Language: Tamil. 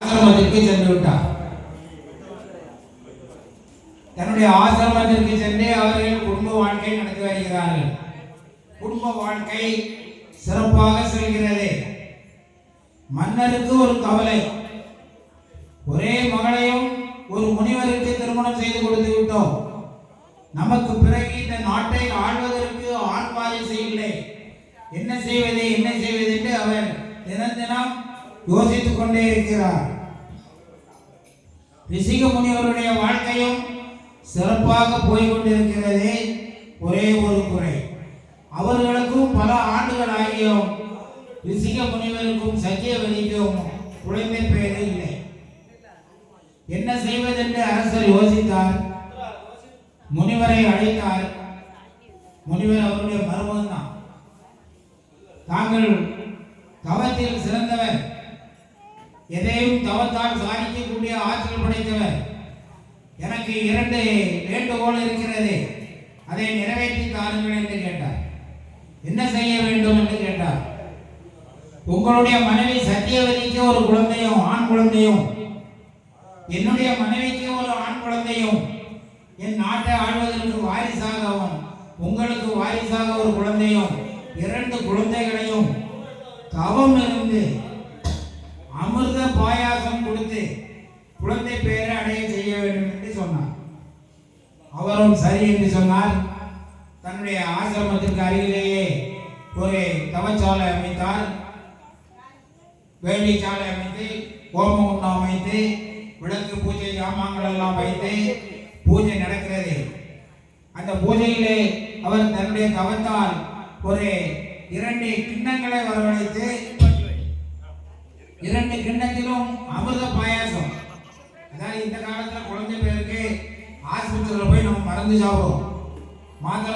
ஆசிரமத்திற்கு சென்று விட்டார். தன்னுடைய ஆசிரமத்திற்கு சென்று அவர்கள் குடும்ப வாழ்க்கை நடத்தி வருகிறார்கள். குடும்ப வாழ்க்கை சிறப்பாக செல்கிறது. மன்னருக்கு ஒரு கவலை. ஒரே மகளையும் ஒரு முனிவருக்கு திருமணம் செய்து கொடுத்து விட்டோம். நமக்கு பிறகு இந்த நாட்டை ஆள்வதற்கு ஆண் செய்யவில்லை. இல்லை என்ன செய்வது என்ன செய்வது என்று அவர் தினம் தினம் யோசித்துக் கொண்டே இருக்கிறார். ரிஷிக முனிவருடைய வாழ்க்கையும் சிறப்பாக போய்கொண்டிருக்கிறது ஒரே ஒரு குறை. அவர்களுக்கும் பல ஆண்டுகள் ஆகியும் ரிஷிக முனிவருக்கும் சத்தியவதிக்கும் குழந்தை பெயர் இல்லை. என்ன செய்வதென்று அரசர் யோசித்தார். முனிவரை அழைத்தார். முனிவர் அவருடைய மருமகன் தான் தாங்கள் தவத்தில் சிறந்தவர். எதையும் தவத்தால் சாதிக்கக்கூடிய ஆற்றல் படைத்தவர். எனக்கு இரண்டு வேண்டுகோள் இருக்கிறது. அதை நிறைவேற்றி தாருங்கள் என்று கேட்டார். என்ன செய்ய வேண்டும் என்று கேட்டார். உங்களுடைய மனைவி சத்தியவதிக்கு ஒரு குழந்தையும் ஆண் குழந்தையும். என்னுடைய மனைவிக்கு ஒரு ஆண் குழந்தையும். என் நாட்டை ஆழ்வதற்கு வாரிசாகவும் உங்களுக்கு வாரிசாக ஒரு குழந்தையும் இரண்டு குழந்தைகளையும் தவம் இருந்து பாயாசம் கொடுத்து குழந்தை பெயரை அடைய செய்ய வேண்டும் என்று சொன்னார். அவரும் சரி என்று சொன்னார். தன்னுடைய ஆசிரமத்திற்கு அருகிலேயே ஒரு தவச்சாலை அமைத்தார். வேண்டி சாலை அமைத்து ஹோமகுண்டம் அமைத்து விளக்கு பூஜை ஜாமான்கள் எல்லாம் வைத்து பூஜை நடக்கிறது. அந்த பூஜையிலே அவர் தன்னுடைய தவத்தால் ஒரு இரண்டு கிண்ணங்களை வரவழைத்து இரண்டு கிண்ணத்திலும் அமிர்த பாயாசம். அதாவது இந்த காலத்துல குழந்தை பேருக்கு ஆஸ்பத்திரியில் போய் நம்ம மறந்து சாப்பிடுவோம். மாத்திரை